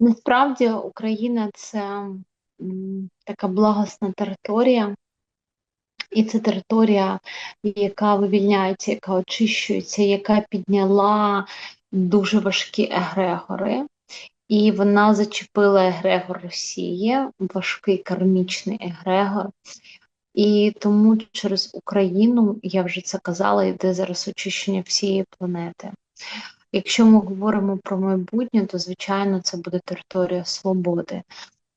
Насправді Україна це така благосна територія, і це територія, яка вивільняється, яка очищується, яка підняла дуже важкі егрегори. І вона зачепила егрегор Росії, важкий кармічний егрегор. І тому через Україну, я вже це казала, йде зараз очищення всієї планети. Якщо ми говоримо про майбутнє, то звичайно це буде територія свободи.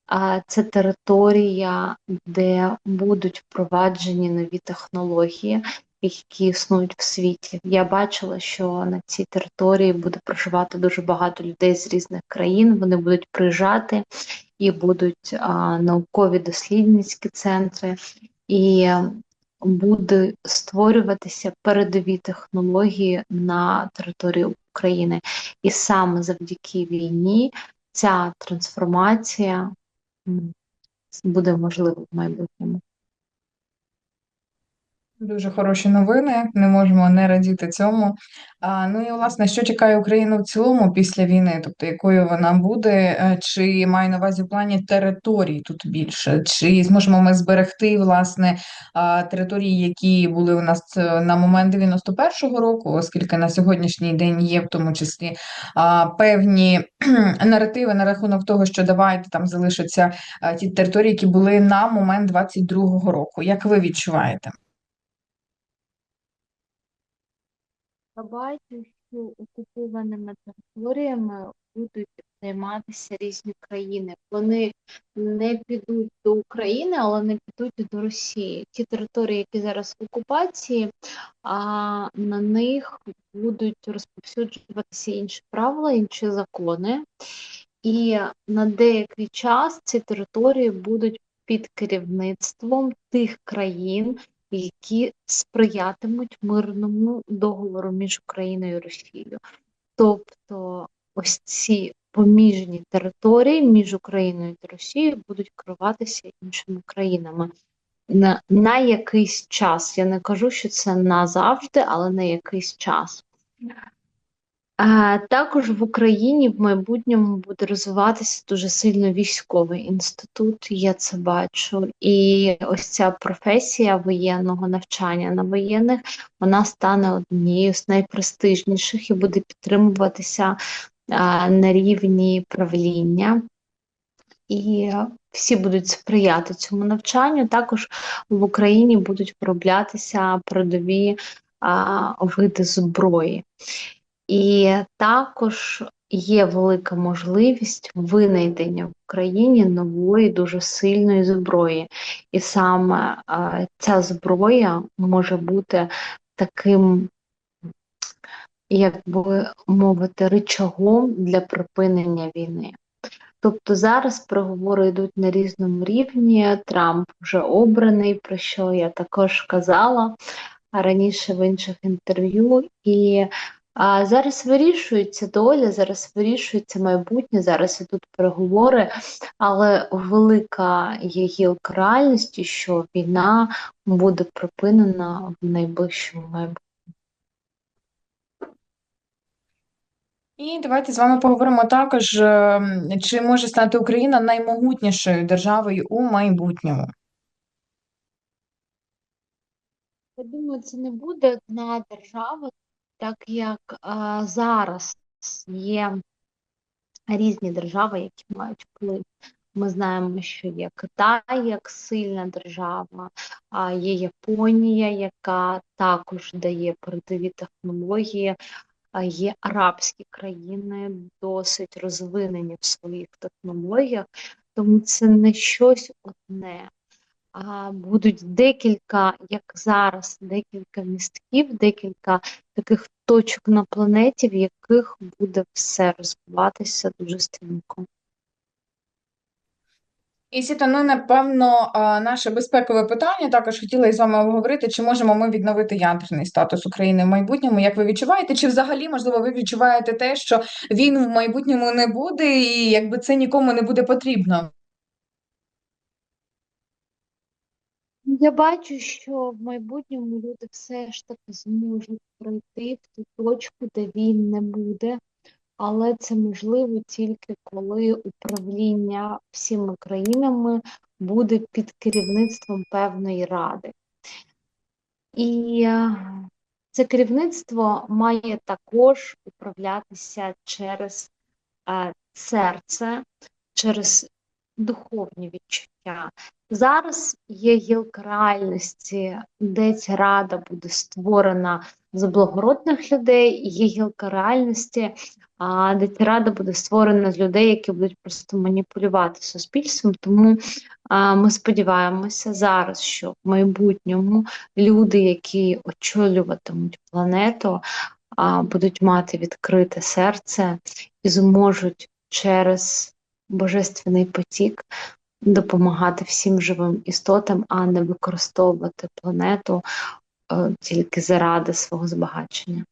А це територія, де будуть впроваджені нові технології, які існують в світі. Я бачила, що на цій території буде проживати дуже багато людей з різних країн. Вони будуть приїжджати і будуть а, наукові дослідницькі центри, і буде створюватися передові технології на території України. І саме завдяки війні ця трансформація буде можлива в майбутньому. Дуже хороші новини, не можемо не радіти цьому. А, ну і власне, що чекає Україну в цілому після війни? Тобто, якою вона буде, Е, чи має на увазі в плані територій тут більше? Чи зможемо ми зберегти власне території, які були у нас е, на момент 91-го року, оскільки на сьогоднішній день є в тому числі певні наративи на рахунок того, що давайте там залишаться а, ті території, які були на момент 22-го року. Як ви відчуваєте? Бачу, що окупованими територіями будуть займатися різні країни. Вони не підуть до України, але не підуть до Росії. Ті території, які зараз в окупації, а на них будуть розповсюджуватися інші правила, інші закони. І на деякий час ці території будуть під керівництвом тих країн, які сприятимуть мирному договору між Україною і Росією. Тобто ось ці поміжні території між Україною та Росією будуть керуватися іншими країнами. На, на якийсь час. Я не кажу, що це назавжди, але на якийсь час. Також в Україні в майбутньому буде розвиватися дуже сильно військовий інститут, я це бачу. І ось ця професія воєнного навчання на воєнних вона стане однією з найпрестижніших і буде підтримуватися на рівні правління. І всі будуть сприяти цьому навчанню. Також в Україні будуть вироблятися передові а, види зброї. І також є велика можливість винайдення в Україні нової дуже сильної зброї. І саме е, ця зброя може бути таким, як би мовити, рычагом для припинення війни. Тобто зараз переговори йдуть на різному рівні. Трамп вже обраний, про що я також казала раніше в інших інтерв'ю. І а зараз вирішується доля, зараз вирішується майбутнє, зараз ідуть переговори, але велика є гілка реальності, що війна буде припинена в найближчому майбутньому. І давайте з вами поговоримо також, ем, чи може стати Україна наймогутнішою державою у майбутньому. Я думаю, це не буде одна держава, так як а, зараз є різні держави, які мають вплив. Ми знаємо, що є Китай як сильна держава, а є Японія, яка також дає передові технології, а є арабські країни досить розвинені в своїх технологіях, тому це не щось одне. Будуть декілька, як зараз, декілька містків, декілька таких точок на планеті, в яких буде все розвиватися дуже стрімко. І Сіта, ну напевно, наше безпекове питання також хотіла із вами обговорити, чи можемо ми відновити ядерний статус України в майбутньому. Як ви відчуваєте? Чи взагалі, можливо, ви відчуваєте те, що він в майбутньому не буде, і якби це нікому не буде потрібно? Я бачу, що в майбутньому люди все ж таки зможуть пройти в ту точку, де він не буде. але це можливо тільки коли управління всіма країнами буде під керівництвом певної ради. І е, це керівництво має також управлятися через е, серце, через духовні відчуття. Зараз є гілка реальності, де ця рада буде створена з благородних людей, є гілка реальності, де ця рада буде створена з людей, які будуть просто маніпулювати суспільством. Тому ми сподіваємося зараз, що в майбутньому люди, які очолюватимуть планету, будуть мати відкрите серце і зможуть через божественний потік допомагати всім живим істотам, а не використовувати планету е, тільки заради свого збагачення.